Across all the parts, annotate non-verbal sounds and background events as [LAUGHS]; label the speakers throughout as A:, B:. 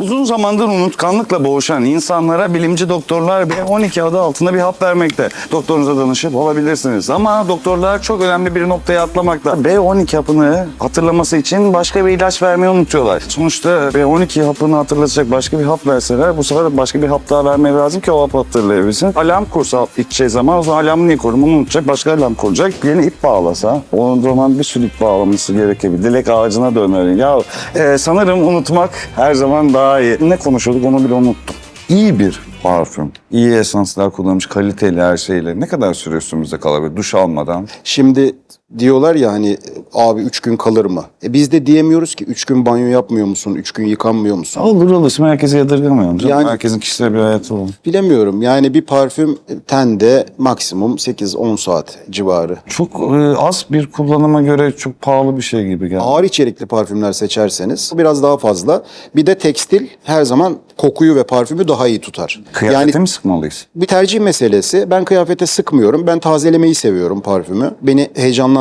A: Uzun zamandır unutkanlıkla boğuşan insanlara bilimci doktorlar B12 adı altında bir hap vermekte. Doktorunuza danışıp olabilirsiniz. Ama doktorlar çok önemli bir noktaya atlamakta. B12 hapını hatırlaması için başka bir ilaç vermeyi unutuyorlar. Sonuçta B12 hapını hatırlatacak başka bir hap verseler bu sefer başka bir hap daha vermeleri lazım ki o hap hatırlayabilsin. Alarm kursa içeceği zaman o zaman alarmı niye koruma onu unutacak başka alarm kuracak. Yeni ip bağlasa o zaman bir sürü ip bağlaması gerekebilir. Dilek ağacına döner. Ya e, sanırım unutmak her zaman daha iyi. Ne konuşuyorduk onu bile unuttum. İyi bir parfüm, iyi esanslar kullanmış, kaliteli her şeyle ne kadar süre üstümüzde kalabilir duş almadan?
B: Şimdi diyorlar ya hani abi üç gün kalır mı? E biz de diyemiyoruz ki üç gün banyo yapmıyor musun? Üç gün yıkanmıyor musun?
A: Olur olursa herkese yadırgamıyorum. canım.
B: Yani-
A: Herkesin kişisel bir hayatı olur.
B: Bilemiyorum. Yani bir parfüm tende maksimum 8-10 saat civarı.
A: Çok e, az bir kullanıma göre çok pahalı bir şey gibi geldi.
B: Ağır içerikli parfümler seçerseniz biraz daha fazla. Bir de tekstil her zaman kokuyu ve parfümü daha iyi tutar.
A: Kıyafete
B: yani
A: mi sıkmalıyız?
B: bir tercih meselesi. Ben kıyafete sıkmıyorum. Ben tazelemeyi seviyorum parfümü. Beni heyecanlandırıyor.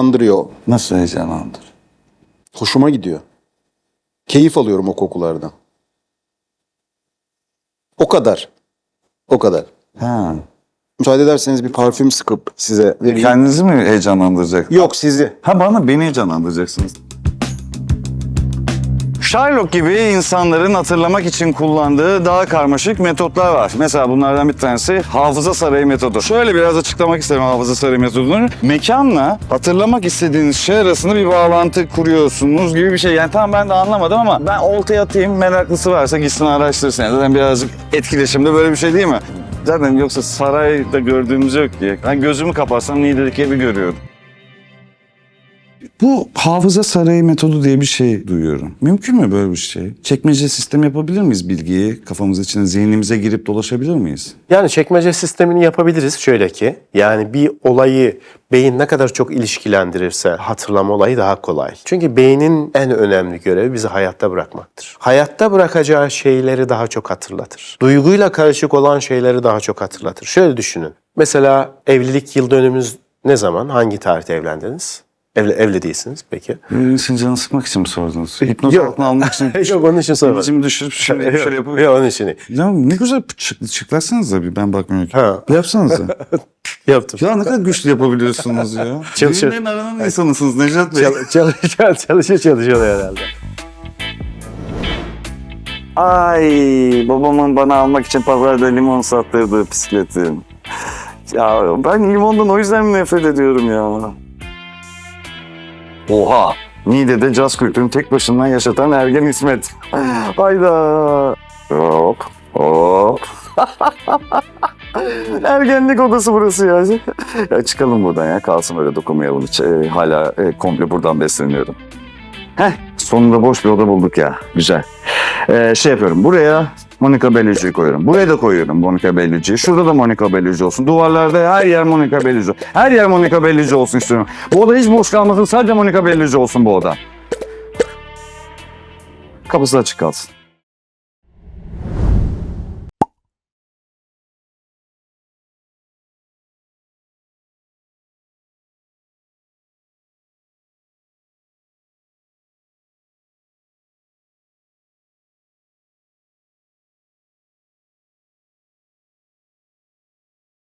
A: Nasıl heyecanlandır?
B: Hoşuma gidiyor. Keyif alıyorum o kokulardan. O kadar. O kadar.
A: Ha.
B: Müsaade ederseniz bir parfüm sıkıp size vereyim.
A: Kendinizi mi heyecanlandıracak?
B: Yok sizi.
A: Ha bana beni heyecanlandıracaksınız. Sherlock gibi insanların hatırlamak için kullandığı daha karmaşık metotlar var. Mesela bunlardan bir tanesi hafıza sarayı metodu. Şöyle biraz açıklamak isterim hafıza sarayı metodunu. Mekanla hatırlamak istediğiniz şey arasında bir bağlantı kuruyorsunuz gibi bir şey. Yani tamam ben de anlamadım ama ben oltaya atayım meraklısı varsa gitsin araştırsın. Yani zaten birazcık etkileşimde böyle bir şey değil mi? Zaten yoksa sarayda gördüğümüz yok ki. Ben gözümü kapatsam Niğde'deki evi görüyorum. Bu hafıza sarayı metodu diye bir şey duyuyorum. Mümkün mü böyle bir şey? Çekmece sistem yapabilir miyiz bilgiyi? Kafamız içine, zihnimize girip dolaşabilir miyiz?
C: Yani çekmece sistemini yapabiliriz şöyle ki. Yani bir olayı beyin ne kadar çok ilişkilendirirse hatırlama olayı daha kolay. Çünkü beynin en önemli görevi bizi hayatta bırakmaktır. Hayatta bırakacağı şeyleri daha çok hatırlatır. Duyguyla karışık olan şeyleri daha çok hatırlatır. Şöyle düşünün. Mesela evlilik yıl dönümünüz ne zaman? Hangi tarihte evlendiniz? Evli, evli değilsiniz peki.
A: Sizin canını sıkmak için mi sordunuz? [LAUGHS] Hipnoz
C: Yok.
A: altına almak için. [LAUGHS]
C: Yok onun için sormadım.
A: Bilicimi düşürüp [LAUGHS] şöyle, şöyle yapıp.
C: Yok onun için değil.
A: Ya ne güzel çık, çıklatsanız da bir ben bakmıyorum ki.
C: Ha.
A: Yapsanız da.
C: Yaptım.
A: ya ne kadar güçlü yapabiliyorsunuz ya.
C: Çalışır.
A: Bilimlerin aranan insanısınız Necdet Bey.
C: Çal- çalışıyor, çalışıyor, çalışıyor herhalde.
A: Ay babamın bana almak için pazarda limon sattırdığı bisikletim. Ya ben limondan o yüzden mi nefret ediyorum ya? Oha! Niğde'de caz kültürünü tek başına yaşatan Ergen İsmet. [LAUGHS] Hayda! Hop, hop. [LAUGHS] Ergenlik odası burası ya. [LAUGHS] ya. Çıkalım buradan ya. Kalsın böyle dokunmayalım hiç. Ee, hala e, komple buradan besleniyorum. Heh, sonunda boş bir oda bulduk ya. Güzel. Ee, şey yapıyorum. Buraya Monica Bellucci'yi koyuyorum. Buraya da koyuyorum Monica Bellucci'yi. Şurada da Monica Bellucci olsun. Duvarlarda her yer Monica Bellucci. Her yer Monica Bellucci olsun istiyorum. Bu oda hiç boş kalmasın. Sadece Monica Bellucci olsun bu oda. Kapısı açık kalsın.